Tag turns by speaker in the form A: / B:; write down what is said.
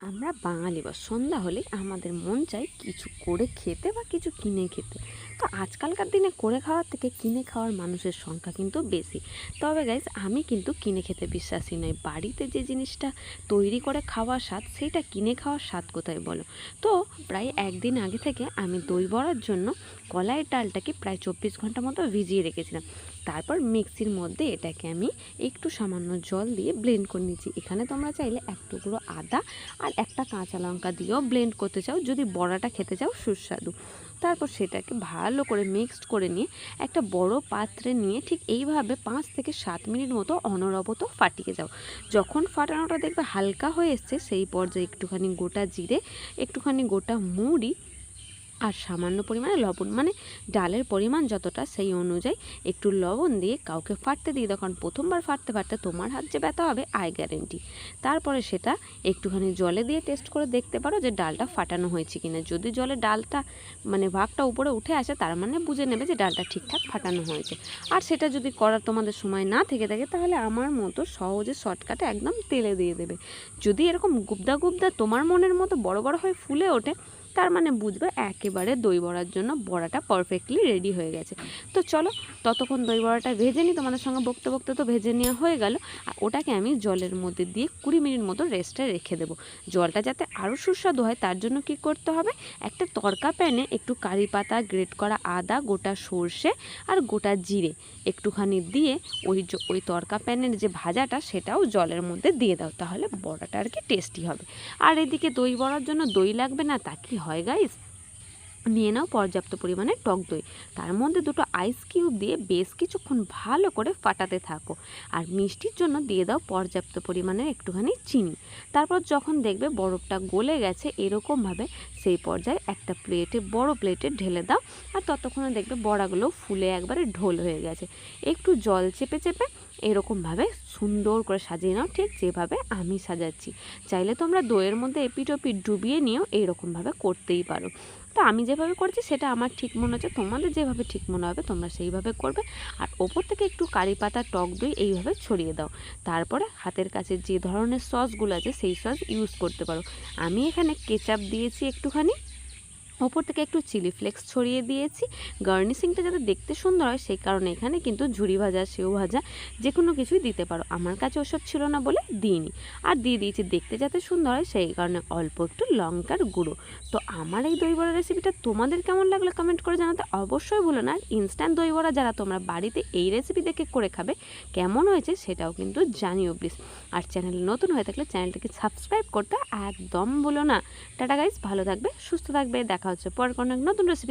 A: আমরা বাঙালি বা সন্ধ্যা হলে আমাদের মন চাই কিছু করে খেতে বা কিছু কিনে খেতে। তো আজকালকার দিনে করে খাওয়ার থেকে কিনে খাওয়ার মানুষের সংখ্যা কিন্তু বেশি। তবে গাইজ আমি কিন্তু কিনে খেতে বিশ্বাসী নই। বাড়িতে যে জিনিসটা তৈরি করে খাওয়ার স্বাদ সেইটা কিনে খাওয়ার স্বাদ কোথায় বলো? তো প্রায় একদিন আগে থেকে আমি দই বড়ার জন্য কলাইয়ের ডালটাকে প্রায় চব্বিশ ঘণ্টা মতো ভিজিয়ে রেখেছিলাম। তারপর মিক্সির মধ্যে এটাকে আমি একটু সামান্য জল দিয়ে ব্লেন্ড করে নিয়েছি এখানে তোমরা চাইলে এক টুকরো আদা আর একটা কাঁচা লঙ্কা দিয়েও ব্লেন্ড করতে চাও, যদি বড়াটা খেতে চাও সুস্বাদু। তারপর সেটাকে ভালো করে মিক্সড করে নিয়ে একটা বড় পাত্রে নিয়ে ঠিক এইভাবে পাঁচ থেকে সাত মিনিট মতো অনরবত ফাটিয়ে যাও। যখন ফাটানোটা দেখবে হালকা হয়ে এসছে, সেই পর্যায়ে একটুখানি গোটা জিরে, একটুখানি গোটা মুড়ি আর সামান্য পরিমাণে লবণ মানে ডালের পরিমাণ যতটা সেই অনুযায়ী একটু লবণ দিয়ে কাউকে ফাটতে দিয়ে তখন প্রথমবার ফাটতে ফাটতে তোমার হাত যে ব্যথা হবে, আই গ্যারেন্টি। তারপরে সেটা একটুখানি জলে দিয়ে টেস্ট করে দেখতে পারো যে ডালটা ফাটানো হয়েছে কিনা। যদি জলে ডালটা মানে ভাগটা উপরে উঠে আসে, তার মানে বুঝে নেবে যে ডালটা ঠিকঠাক ফাটানো হয়েছে। আর সেটা যদি করার তোমাদের সময় না থেকে থাকে, তাহলে আমার মতো সহজে শর্টকাটে একদম তেলে দিয়ে দেবে। যদি এরকম গুবদা গুবদা তোমার মনের মতো বড় বড় হয়ে ফুলে ওঠে তার মানে বুঝবে একেবারে দই বড়ার জন্য বড়াটা পারফেক্টলি রেডি হয়ে গেছে। তো চলো, ততক্ষণ দই বড়াটা ভেজে নিই, তোমাদের সঙ্গে বকতে বকতে তো ভেজে নেওয়া হয়ে গেল। আর ওটাকে আমি জলের মধ্যে দিয়ে কুড়ি মিনিট মতো রেস্টে রেখে দেবো। জলটা যাতে আরও সুস্বাদু হয়, তার জন্য কি করতে হবে? একটা তরকা প্যানে একটু কারি পাতা গ্রেট করা আদা, গোটা সর্ষে আর গোটা জিরে একটুখানি দিয়ে ওই ওই তরকা প্যানের যে ভাজাটা, সেটাও জলের মধ্যে দিয়ে দাও, তাহলে বড়াটা আর কি টেস্টি হবে। আর এদিকে দই বড়ার জন্য দই লাগবে না, তা কি হয় গাইস নিয়ে নাও পর্যাপ্ত পরিমাণে টক দই। তার মধ্যে দুটো আইস কিউব দিয়ে বেশ কিছুক্ষণ ভালো করে ফাটাতে থাকো। আর মিষ্টির জন্য দিয়ে দাও পর্যাপ্ত পরিমাণে একটুখানি চিনি। তারপর যখন দেখবে বরফটা গলে গেছে এরকমভাবে, সেই পর্যায়ে একটা প্লেটে বড় প্লেটে ঢেলে দাও। আর ততক্ষণে দেখবে বড়াগুলো ফুলে একবারে ঢোল হয়ে গেছে। একটু জল চেপে চেপে এরকমভাবে সুন্দর করে সাজিয়ে নাও, ঠিক যেভাবে আমি সাজাচ্ছি। চাইলে তোমরা দইয়ের মধ্যে এপিটোপিট ডুবিয়ে নিয়েও এইরকমভাবে করতেই পারো। তো আমি যেভাবে করছি, সেটা আমার ঠিক মনে হচ্ছে। তোমাদের যেভাবে ঠিক মনে হবে, তোমরা সেইভাবে করবে। আর ওপর থেকে একটু কারি পাতা, টক দই এইভাবে ছড়িয়ে দাও। তারপরে হাতের কাছে যে ধরনের সসগুলো আছে, সেই সস ইউজ করতে পারো। আমি এখানে কেচাপ দিয়েছি একটুখানি। ওপর থেকে একটু চিলি ফ্লেক্স ছড়িয়ে দিয়েছি। গার্নিশিংটা যাতে দেখতে সুন্দর হয়, সেই কারণে এখানে কিন্তু ঝুড়ি ভাজা, সেও ভাজা যে কোনো কিছুই দিতে পারো। আমার কাছে ওসব ছিল না বলে দিইনি। আর দিয়ে দিয়েছি দেখতে যাতে সুন্দর হয়, সেই কারণে অল্প একটু লঙ্কার গুঁড়ো। তো আমার এই দই বড়া রেসিপিটা তোমাদের কেমন লাগল কমেন্ট করে জানাতে অবশ্যই ভুলো না। ইনস্ট্যান্ট দই বড়া যারা তোমরা বাড়িতে এই রেসিপি দেখে করে খাবে, কেমন হয়েছে সেটাও কিন্তু জানিও প্লিজ আর চ্যানেল নতুন হয়ে থাকলে চ্যানেলটাকে সাবস্ক্রাইব করতে একদম ভুলো না। টাটা গাইজ ভালো থাকবে, সুস্থ থাকবে দেখা হচ্ছে পর কোনো এক নতুন রেসিপি